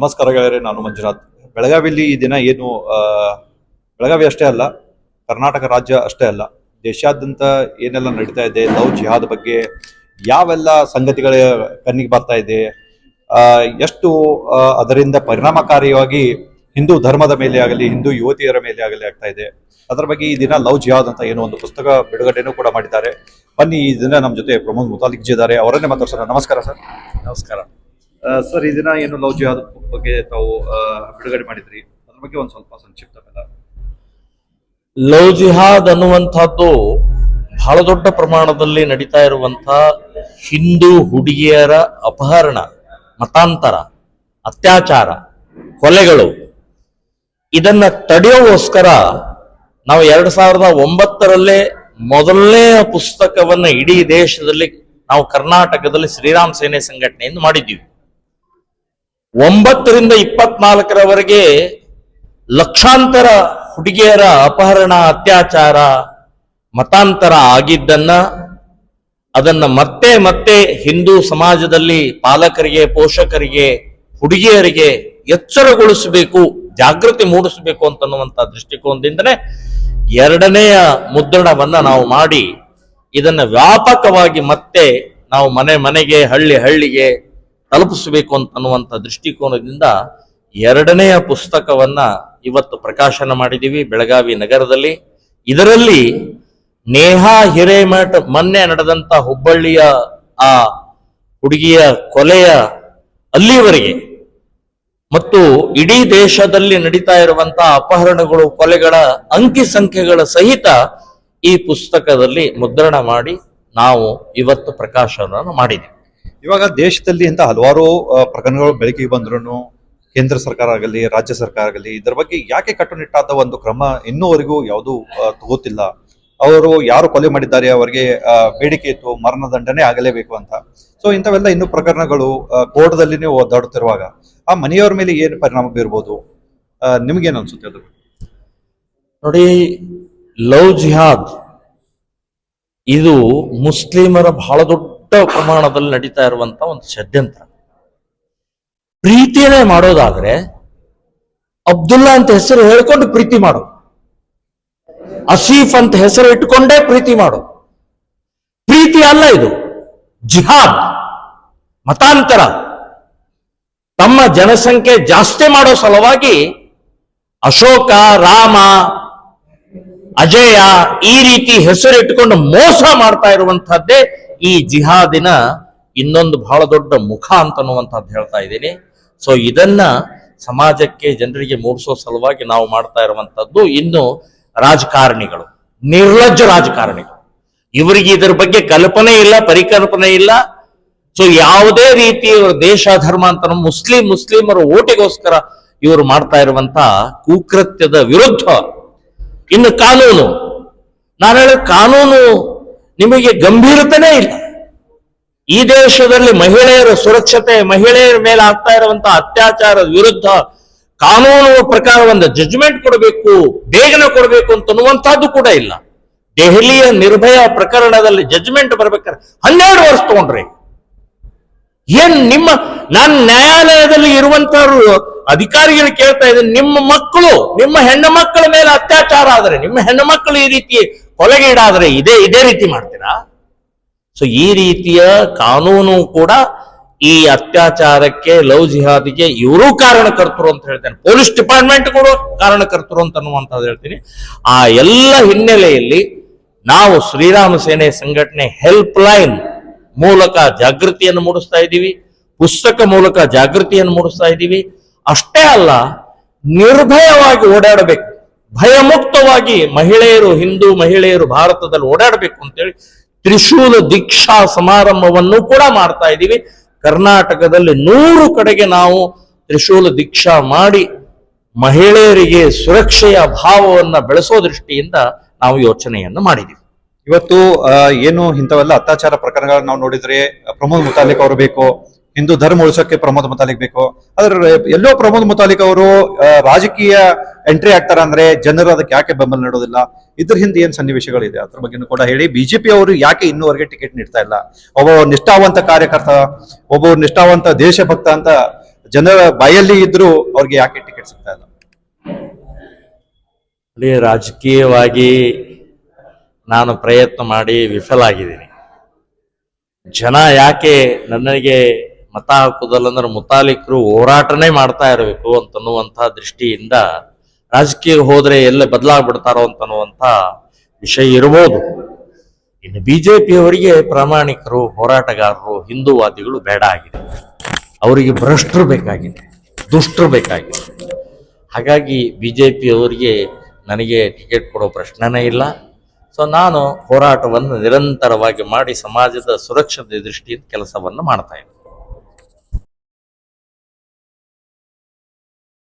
ನಮಸ್ಕಾರ ಗೆಳೆಯರೆ, ನಾನು ಮಂಜುನಾಥ್. ಬೆಳಗಾವಿಯಲ್ಲಿ ಈ ದಿನ ಏನು ಬೆಳಗಾವಿ ಅಷ್ಟೇ ಅಲ್ಲ, ಕರ್ನಾಟಕ ರಾಜ್ಯ ಅಷ್ಟೇ ಅಲ್ಲ. ದೇಶಾದ್ಯಂತ ಏನೆಲ್ಲ ನಡೀತಾ ಇದೆ, ಲವ್ ಜಿಹಾದ್ ಬಗ್ಗೆ ಯಾವೆಲ್ಲ ಸಂಗತಿಗಳ ಕಣ್ಣಿಗೆ ಬರ್ತಾ ಇದೆ ಎಷ್ಟು ಅದರಿಂದ ಪರಿಣಾಮಕಾರಿಯಾಗಿ ಹಿಂದೂ ಧರ್ಮದ ಮೇಲೆ ಆಗಲಿ, ಹಿಂದೂ ಯುವತಿಯರ ಮೇಲೆ ಆಗಲಿ ಆಗ್ತಾ ಇದೆ. ಅದರ ಬಗ್ಗೆ ಈ ದಿನ ಲವ್ ಜಿಹಾದ್ ಅಂತ ಏನೋ ಒಂದು ಪುಸ್ತಕ ಬಿಡುಗಡೆನೂ ಕೂಡ ಮಾಡಿದ್ದಾರೆ. ಬನ್ನಿ ಈ ದಿನ ನಮ್ಮ ಜೊತೆ ಪ್ರಮೋದ್ ಮುತಾಲಿಕ್ ಜಿ ಇದ್ದಾರೆ. ಅವರನ್ನೇ ಮಾತಾಡ್ಸೋಣ. ನಮಸ್ಕಾರ ಸರ್. ನಮಸ್ಕಾರ. ಸರ್, ಈ ಏನು ಲವ್ ಜಿಹಾದ್ ಬಗ್ಗೆ ತಾವು ಬಿಡುಗಡೆ ಮಾಡಿದ್ರಿ? ಅದ್ರ ಬಗ್ಗೆ ಒಂದು ಸ್ವಲ್ಪ ಸಂಕ್ಷಿಪ್ತ ಲವ್ ಜಿಹಾದ್ ಅನ್ನುವಂಥದ್ದು ಬಹಳ ದೊಡ್ಡ ಪ್ರಮಾಣದಲ್ಲಿ ನಡೀತಾ ಇರುವಂತ ಹಿಂದೂ ಹುಡುಗಿಯರ ಅಪಹರಣ, ಮತಾಂತರ, ಅತ್ಯಾಚಾರ, ಕೊಲೆಗಳು. ಇದನ್ನ ತಡೆಯೋಸ್ಕರ ನಾವು ಎರಡ್ ಸಾವಿರದ ಒಂಬತ್ತರಲ್ಲೇ ಮೊದಲನೇ ಪುಸ್ತಕವನ್ನ ಇಡೀ ದೇಶದಲ್ಲಿ ನಾವು ಕರ್ನಾಟಕದಲ್ಲಿ ಶ್ರೀರಾಮ್ ಸೇನೆ ಸಂಘಟನೆಯಿಂದ ಮಾಡಿದ್ದೀವಿ. ಒಂಬತ್ತರಿಂದ ಇಪ್ಪತ್ನಾಲ್ಕರವರೆಗೆ ಲಕ್ಷಾಂತರ ಹುಡುಗಿಯರ ಅಪಹರಣ, ಅತ್ಯಾಚಾರ, ಮತಾಂತರ ಆಗಿದ್ದನ್ನ ಅದನ್ನ ಮತ್ತೆ ಮತ್ತೆ ಹಿಂದೂ ಸಮಾಜದಲ್ಲಿ ಪಾಲಕರಿಗೆ, ಪೋಷಕರಿಗೆ, ಹುಡುಗಿಯರಿಗೆ ಎಚ್ಚರಗೊಳಿಸಬೇಕು, ಜಾಗೃತಿ ಮೂಡಿಸಬೇಕು ಅಂತನ್ನುವಂತ ದೃಷ್ಟಿಕೋನದಿಂದನೇ ಎರಡನೆಯ ಮುದ್ರಣವನ್ನ ನಾವು ಮಾಡಿ ಇದನ್ನ ವ್ಯಾಪಕವಾಗಿ ಮತ್ತೆ ನಾವು ಮನೆ ಮನೆಗೆ, ಹಳ್ಳಿ ಹಳ್ಳಿಗೆ ತಲುಪಿಸಬೇಕು ಅಂತನ್ನುವಂತ ದೃಷ್ಟಿಕೋನದಿಂದ ಎರಡನೆಯ ಪುಸ್ತಕವನ್ನ ಇವತ್ತು ಪ್ರಕಾಶನ ಮಾಡಿದ್ದೀವಿ ಬೆಳಗಾವಿ ನಗರದಲ್ಲಿ. ಇದರಲ್ಲಿ ನೇಹಾ ಹಿರೇಮಠ ಮೊನ್ನೆ ನಡೆದಂತ ಹುಬ್ಬಳ್ಳಿಯ ಆ ಹುಡುಗಿಯ ಕೊಲೆಯ ಅಲ್ಲಿವರೆಗೆ ಮತ್ತು ಇಡೀ ದೇಶದಲ್ಲಿ ನಡೀತಾ ಇರುವಂತಹ ಅಪಹರಣಗಳು, ಕೊಲೆಗಳ ಅಂಕಿ ಸಂಖ್ಯೆಗಳ ಸಹಿತ ಈ ಪುಸ್ತಕದಲ್ಲಿ ಮುದ್ರಣ ಮಾಡಿ ನಾವು ಇವತ್ತು ಪ್ರಕಾಶನ ಮಾಡಿದ್ದೀವಿ. ಇವಾಗ ದೇಶದಲ್ಲಿ ಅಂತ ಹಲವಾರು ಪ್ರಕರಣಗಳು ಬೆಳಕಿಗೆ ಬಂದ್ರು ಕೇಂದ್ರ ಸರ್ಕಾರ ಆಗಲಿ, ರಾಜ್ಯ ಸರ್ಕಾರ ಆಗಲಿ, ಇದರ ಬಗ್ಗೆ ಯಾಕೆ ಕಟ್ಟುನಿಟ್ಟಾದ ಒಂದು ಕ್ರಮ ಇನ್ನೂವರೆಗೂ ಯಾವುದು ತಗೋತಿಲ್ಲ. ಅವರು ಯಾರು ಕೊಲೆ ಮಾಡಿದ್ದಾರೆ ಅವರಿಗೆ ಬೇಡಿಕೆ ಇತ್ತು ಮರಣದಂಡನೆ ಆಗಲೇಬೇಕು ಅಂತ. ಸೊ ಇಂಥವೆಲ್ಲ ಇನ್ನು ಪ್ರಕರಣಗಳು ಕೋರ್ಟ್ದಲ್ಲಿನೇ ಓದಾಡುತ್ತಿರುವಾಗ ಆ ಮನೆಯವರ ಮೇಲೆ ಏನು ಪರಿಣಾಮ ಬೀರ್ಬೋದು? ನಿಮ್ಗೇನ್ ಅನ್ಸುತ್ತೆ ಅದು? ನೋಡಿ, ಲವ್ ಜಿಹಾದ್ ಇದು ಮುಸ್ಲಿಮರ ಬಹಳ ದೊಡ್ಡ ಪ್ರಮಾಣದಲ್ಲಿ ನಡೀತಾ ಇರುವಂತ ಒಂದು ಷಡ್ಯಂತ್ರ. ಪ್ರೀತಿಯನ್ನೇ ಮಾಡೋದಾದ್ರೆ ಅಬ್ದುಲ್ಲಾ ಅಂತ ಹೆಸರು ಹೇಳ್ಕೊಂಡು ಪ್ರೀತಿ ಮಾಡು. ಅಸೀಫ್ ಅಂತ ಹೆಸರು ಇಟ್ಕೊಂಡೇ ಪ್ರೀತಿ ಮಾಡು. ಪ್ರೀತಿ ಅಲ್ಲ ಇದು, ಜಿಹಾದ್, ಮತಾಂತರ. ತಮ್ಮ ಜನಸಂಖ್ಯೆ ಜಾಸ್ತಿ ಮಾಡೋ ಸಲುವಾಗಿ ಅಶೋಕ, ರಾಮ, ಅಜಯ ಈ ರೀತಿ ಹೆಸರಿಟ್ಟುಕೊಂಡು ಮೋಸ ಮಾಡ್ತಾ ಇರುವಂತಹದ್ದೇ ಈ ಜಿಹಾದಿನ ಇನ್ನೊಂದು ಬಹಳ ದೊಡ್ಡ ಮುಖ ಅಂತನ್ನುವಂಥದ್ದು ಹೇಳ್ತಾ ಇದ್ದೀನಿ. ಸೊ ಇದನ್ನ ಸಮಾಜಕ್ಕೆ ಜನರಿಗೆ ಮೂಡಿಸೋ ಸಲುವಾಗಿ ನಾವು ಮಾಡ್ತಾ ಇರುವಂತದ್ದು ಇನ್ನು ರಾಜಕಾರಣಿಗಳು, ನಿರ್ಲಜ್ಜ ರಾಜಕಾರಣಿಗಳು. ಇವರಿಗೆ ಇದ್ರ ಬಗ್ಗೆ ಕಲ್ಪನೆ ಇಲ್ಲ, ಪರಿಕಲ್ಪನೆ ಇಲ್ಲ. ಸೊ ಯಾವುದೇ ರೀತಿ ಇವರು ದೇಶ, ಧರ್ಮ ಅಂತ ಮುಸ್ಲಿಂ, ಮುಸ್ಲಿಮರ ಓಟಿಗೋಸ್ಕರ ಇವರು ಮಾಡ್ತಾ ಇರುವಂತ ಕುಕೃತ್ಯದ ವಿರುದ್ಧ ಇನ್ನು ಕಾನೂನು. ನಾನು ಹೇಳ ಕಾನೂನು ನಿಮಗೆ ಗಂಭೀರತೆನೇ ಇಲ್ಲ. ಈ ದೇಶದಲ್ಲಿ ಮಹಿಳೆಯರ ಸುರಕ್ಷತೆ, ಮಹಿಳೆಯರ ಮೇಲೆ ಆಗ್ತಾ ಇರುವಂತಹ ಅತ್ಯಾಚಾರದ ವಿರುದ್ಧ ಕಾನೂನು ಪ್ರಕಾರ ಒಂದು ಜಜ್ಮೆಂಟ್ ಕೊಡಬೇಕು, ಬೇಗನೆ ಕೊಡಬೇಕು ಅಂತನ್ನುವಂತಹದ್ದು ಕೂಡ ಇಲ್ಲ. ದೆಹಲಿಯ ನಿರ್ಭಯ ಪ್ರಕರಣದಲ್ಲಿ ಜಜ್ಮೆಂಟ್ ಬರ್ಬೇಕಾದ್ರೆ ಹನ್ನೆರಡು ವರ್ಷ ತಗೊಂಡ್ರಿ. ಏನ್ ನಿಮ್ಮ, ನಾನು ನ್ಯಾಯಾಲಯದಲ್ಲಿ ಇರುವಂತವ್ರು ಅಧಿಕಾರಿಗಳು ಕೇಳ್ತಾ ಇದ್ದೀನಿ, ನಿಮ್ಮ ಮಕ್ಕಳು, ನಿಮ್ಮ ಹೆಣ್ಣು ಮಕ್ಕಳ ಮೇಲೆ ಅತ್ಯಾಚಾರ ಆದರೆ, ನಿಮ್ಮ ಹೆಣ್ಣು ಮಕ್ಕಳು ಈ ರೀತಿ ಕೊಲೆಗೀಡಾದ್ರೆ ಇದೇ ಇದೇ ರೀತಿ ಮಾಡ್ತೀರಾ? ಸೊ ಈ ರೀತಿಯ ಕಾನೂನು ಕೂಡ ಈ ಅತ್ಯಾಚಾರಕ್ಕೆ, ಲವ್ ಜಿಹಾದಿಗೆ ಇವರು ಕಾರಣಕರ್ತರು ಅಂತ ಹೇಳ್ತೇನೆ. ಪೊಲೀಸ್ ಡಿಪಾರ್ಟ್ಮೆಂಟ್ ಕೂಡ ಕಾರಣಕರ್ತರು ಅಂತ ಅನ್ನುವಂಥದ್ದು ಹೇಳ್ತೀನಿ. ಆ ಎಲ್ಲ ಹಿನ್ನೆಲೆಯಲ್ಲಿ ನಾವು ಶ್ರೀರಾಮ ಸೇನೆ ಸಂಘಟನೆ ಹೆಲ್ಪ್ ಲೈನ್ ಮೂಲಕ ಜಾಗೃತಿಯನ್ನು ಮೂಡಿಸ್ತಾ ಇದ್ದೀವಿ. ಪುಸ್ತಕ ಮೂಲಕ ಜಾಗೃತಿಯನ್ನು ಮೂಡಿಸ್ತಾ ಇದ್ದೀವಿ. ಅಷ್ಟೇ ಅಲ್ಲ, ನಿರ್ಭಯವಾಗಿ ಓಡಾಡಬೇಕು. ಭಯಮುಕ್ತವಾಗಿ ಮಹಿಳೆಯರು, ಹಿಂದೂ ಮಹಿಳೆಯರು ಭಾರತದಲ್ಲಿ ಓಡಾಡಬೇಕು ಅಂತೇಳಿ ತ್ರಿಶೂಲ ದೀಕ್ಷಾ ಸಮಾರಂಭವನ್ನು ಕೂಡ ಮಾಡ್ತಾ ಇದ್ದೀವಿ. ಕರ್ನಾಟಕದಲ್ಲಿ ನೂರು ಕಡೆಗೆ ನಾವು ತ್ರಿಶೂಲ ದೀಕ್ಷಾ ಮಾಡಿ ಮಹಿಳೆಯರಿಗೆ ಸುರಕ್ಷೆಯ ಭಾವವನ್ನ ಬೆಳೆಸೋ ದೃಷ್ಟಿಯಿಂದ ನಾವು ಯೋಚನೆಯನ್ನು ಮಾಡಿದ್ದೀವಿ. ಇವತ್ತು ಏನು ಇಂಥವೆಲ್ಲ ಅತ್ಯಾಚಾರ ಪ್ರಕರಣಗಳನ್ನ ನಾವು ನೋಡಿದ್ರೆ ಪ್ರಮೋದ್ ಮುತಾಲಿಕ್ ಅವರು ಬೇಕು ಹಿಂದೂ ಧರ್ಮ ಉಳಿಸೋಕೆ ಪ್ರಮೋದ್ ಮುತಾಲಿಕ್ ಬೇಕು. ಆದ್ರೆ ಎಲ್ಲೋ ಪ್ರಮೋದ್ ಮುತಾಲಿಕ್ ಅವರು ರಾಜಕೀಯ ಎಂಟ್ರಿ ಆಗ್ತಾರ ಅಂದ್ರೆ ಜನರು ಅದಕ್ಕೆ ಯಾಕೆ ಬೆಂಬಲ ನೀಡೋದಿಲ್ಲ? ಇದ್ರ ಹಿಂದೆ ಏನ್ ಸನ್ನಿವೇಶಗಳಿದೆ? ಅದ್ರ ಬಗ್ಗೆನೂ ಕೂಡ ಹೇಳಿ. ಬಿಜೆಪಿ ಅವರು ಯಾಕೆ ಇನ್ನೂವರೆಗೆ ಟಿಕೆಟ್ ನೀಡ್ತಾ ಇಲ್ಲ? ಒಬ್ಬ ನಿಷ್ಠಾವಂತ ಕಾರ್ಯಕರ್ತ ಒಬ್ಬ ನಿಷ್ಠಾವಂತ ದೇಶಭಕ್ತ ಅಂತ ಜನರ ಬಾಯಲ್ಲಿ ಇದ್ರು ಅವ್ರಿಗೆ ಯಾಕೆ ಟಿಕೆಟ್ ಸಿಗ್ತಾ ಇಲ್ಲ? ಅಲ್ಲಿ ರಾಜಕೀಯವಾಗಿ ನಾನು ಪ್ರಯತ್ನ ಮಾಡಿ ವಿಫಲ ಆಗಿದ್ದೀನಿ ಜನ ಯಾಕೆ ನನಗೆ ಮತ ಹಾಕುದಲ್ಲ ಅಂದ್ರೆ ಮುತಾಲಿಕರು ಹೋರಾಟನೇ ಮಾಡ್ತಾ ಇರಬೇಕು ಅಂತನ್ನುವಂತಹ ದೃಷ್ಟಿಯಿಂದ ರಾಜಕೀಯ ಹೋದ್ರೆ ಎಲ್ಲ ಬದಲಾಗ್ಬಿಡ್ತಾರೋ ಅಂತನ್ನುವಂಥ ವಿಷಯ ಇರ್ಬೋದು. ಇನ್ನು ಬಿಜೆಪಿಯವರಿಗೆ ಪ್ರಾಮಾಣಿಕರು, ಹೋರಾಟಗಾರರು, ಹಿಂದೂವಾದಿಗಳು ಬೇಡ ಆಗಿದೆ. ಅವರಿಗೆ ಭ್ರಷ್ಟರು ಬೇಕಾಗಿದೆ, ದುಷ್ಟರು ಬೇಕಾಗಿದೆ. ಹಾಗಾಗಿ ಬಿ ಜೆ ನನಗೆ ಟಿಕೆಟ್ ಕೊಡೋ ಪ್ರಶ್ನೆನೇ ಇಲ್ಲ. ಸೊ ನಾನು ಹೋರಾಟವನ್ನು ನಿರಂತರವಾಗಿ ಮಾಡಿ ಸಮಾಜದ ಸುರಕ್ಷತೆ ದೃಷ್ಟಿಯಿಂದ ಕೆಲಸವನ್ನು ಮಾಡ್ತಾ ಇದ್ದೀನಿ.